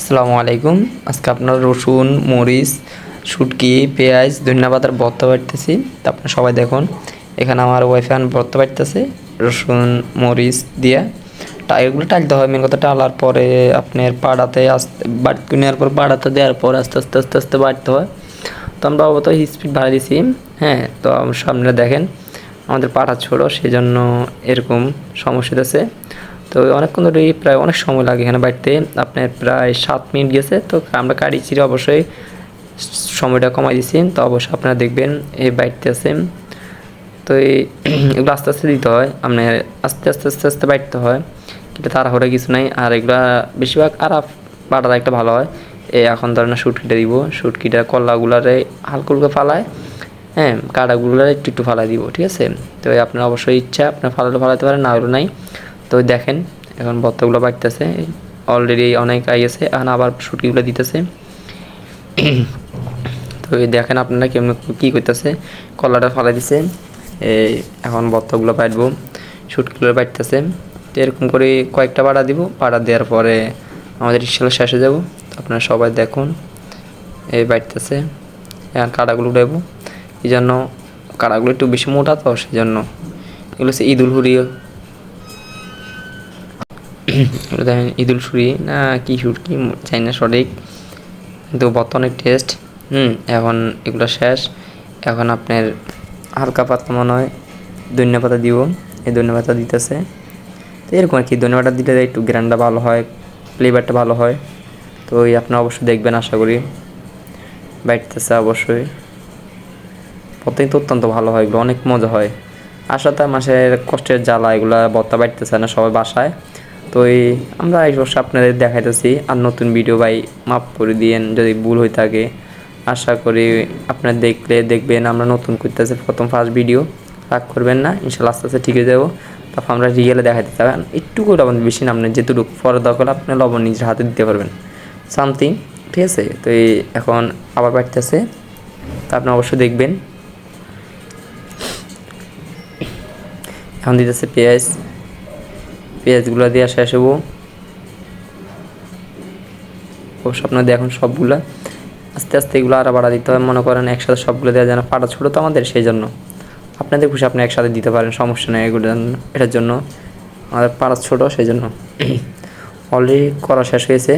আসসালামু আলাইকুম। আজকে আপনার রসুন, মরিচ, শুটকি, পেঁয়াজ ধন্যবাদের ভর্তা বাড়তেছি। তা আপনারা সবাই দেখুন, এখানে আমার ওয়াইফাই ভর্তা বাড়তেছে, রসুন, মরিচ দিয়ে। টাইগুলো টালতে হয় মেন কথা টালার পরে আপনার পাড়াতে আস্তে বাড়তে নেওয়ার পর পাড়াতে দেওয়ার পর আস্তে আস্তে আস্তে আস্তে বাড়তে হয়। তো আমরা অবত স্পিড বাড়িয়ে দিছি হ্যাঁ তো সামনে দেখেন, আমাদের পাড়া ছোটো সেই জন্য এরকম সমস্যা আছে তো অনেকক্ষণ ধরে প্রায় অনেক সময় লাগে এখানে বাড়িতে আপনার প্রায় সাত মিনিট গেছে, তো আমরা গাড়ি চিরে অবশ্যই সময়টা কমাই দিছি। তো অবশ্যই আপনারা দেখবেন এই বাইকতে আছে। তো এই এগুলো আস্তে আস্তে দিতে হয়, আপনার আস্তে আস্তে আস্তে আস্তে বাইটতে হয়। কিন্তু তাড়াহুড়া কিছু নাই। আর এগুলা বেশিরভাগ আর বাটাটা একটা ভালো হয়। এই এখন ধরেন শুটকিটা দিব, শুটকিটা কলাগুলারে হালকা হালকা ফালায় হ্যাঁ কাটাগুলো একটু একটু ফালাই দিব, ঠিক আছে? তো আপনার অবশ্যই ইচ্ছা, আপনার ফালালে ফালাতে পারেন, না হলে নাই। তো দেখেন, এখন ভর্তাগুলো বাড়তেছে। অলরেডি অনেক আইয়েছে এখন আবার শুটকিগুলো দিতেছে। তো দেখেন আপনারা কেমন কী করতেছে? কলাটা ফালাই দিছে। এখন ভর্তাগুলো বাটবো শুটকিগুলো বাড়তেছে। তো এরকম করে কয়েকটা বাড়া দিব। বাড়া দেওয়ার পরে আমাদের ইনশাল্লাহ শেষে যাব। আপনারা সবাই দেখুন। এই বাড়তেছে। এখন কাটাগুলো উঠাবো। এই জন্য কাটাগুলো একটু বেশি মোটা তো সেই জন্য এগুলো হচ্ছে ঈদুল হুরিও দেখেন, ঈদুল সুরি, না কি সুর, কি চাই না সঠিক। কিন্তু বর্তমানে টেস্ট হুম, এখন এগুলো শেষ। এখন আপনার হালকা পাতলা মনে হয়, ধনিয়া পাতা দিব, এই ধনিয়া পাতা দিতেছে। তো এরকম আর কি, ধনিয়া পাতা দিলে একটু গ্রানটা ভালো হয় ফ্লেভারটা ভালো হয়। তো ওই আপনারা অবশ্যই দেখবেন, আশা করি। বাইটতেছে অবশ্যই। প্রত্যেক তো অত্যন্ত ভালো হয়, এগুলো অনেক মজা হয়। আশাতে মাসের কষ্টের জ্বালা, এগুলা বত্তা বাড়তেছে না সবাই বাসায়। তো এই আমরা এই বছর আপনাদের দেখাইতেছি, আর নতুন ভিডিও ভাই মাফ করে দিয়েন, যদি ভুল হয়ে থাকে। আশা করি আপনার দেখলে দেখবেন আমরা নতুন করতেছি প্রথম ফার্স্ট ভিডিও রাগ করবেন না, ইনশাল্লাহ আস্তে আস্তে ঠিক হয়ে যাব। তারপর আমরা রিয়েলে দেখাইতে চাবেন একটু করে লবণ বেশি না আপনার যেটুকু পরে হলে আপনি লবণ নিজের হাতে দিতে পারবেন। সামথিং ঠিক আছে? তো এই এখন আবার বাড়তেছে। তা আপনি অবশ্যই দেখবেন। এখন দিতেছে পেঁয়াজ। পেঁয়াজগুলো দিয়ে শেষ হব অবশ্য আপনার দেখুন সবগুলা। আস্তে আস্তে এগুলো আরও বাড়া দিতে হবে মনে করেন একসাথে সবগুলো দেওয়া যায় না পাটা ছোটো তো আমাদের, সেই জন্য। আপনাদের খুশি আপনি একসাথে দিতে পারেন, সমস্যা নেই এগুলো এটার জন্য। আমাদের পাড়া ছোটো, সেই জন্য। অলরেডি করা শেষ হয়েছে।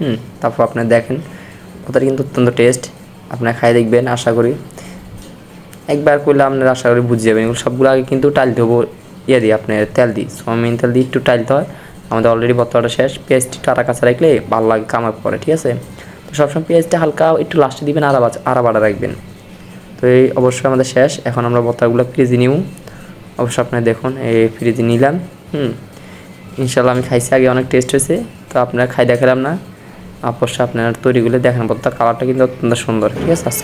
হুম, তারপর আপনার দেখেন। ওদের কিন্তু অত্যন্ত টেস্ট আপনার খাই দেখবেন, আশা করি। একবার করলে আপনার আশা করি বুঝে যাবেন। এগুলো সবগুলো আগে কিন্তু টাইলতে হব ইয়ে দিই আপনার তেল দিই। সোয়াবিন তেল দিয়ে একটু টাইলতে হয় আমাদের অলরেডি বর্তমানটা শেষ। পেঁয়াজটি টাটা কাছে রাখলে ভালো লাগে কামার পরে, ঠিক আছে? তো সবসময় পেঁয়াজটা হালকা একটু লাস্টে দিবেন আরা আরা বাড়া রাখবেন। তো এই অবশ্যই আমাদের শেষ। এখন আমরা বর্তাগুলো ফ্রিজে নিব। অবশ্যই আপনারা দেখুন, এই ফ্রিজে নিলাম, হুম। ইনশাল্লাহ আমি খাইছি আগে, অনেক টেস্ট হয়েছে। তো আপনারা খাই দেখালাম না। অবশ্যই আপনার তৈরিগুলো দেখেন বর্তার কালারটা কিন্তু অত্যন্ত সুন্দর, ঠিক আছে? আসসালাম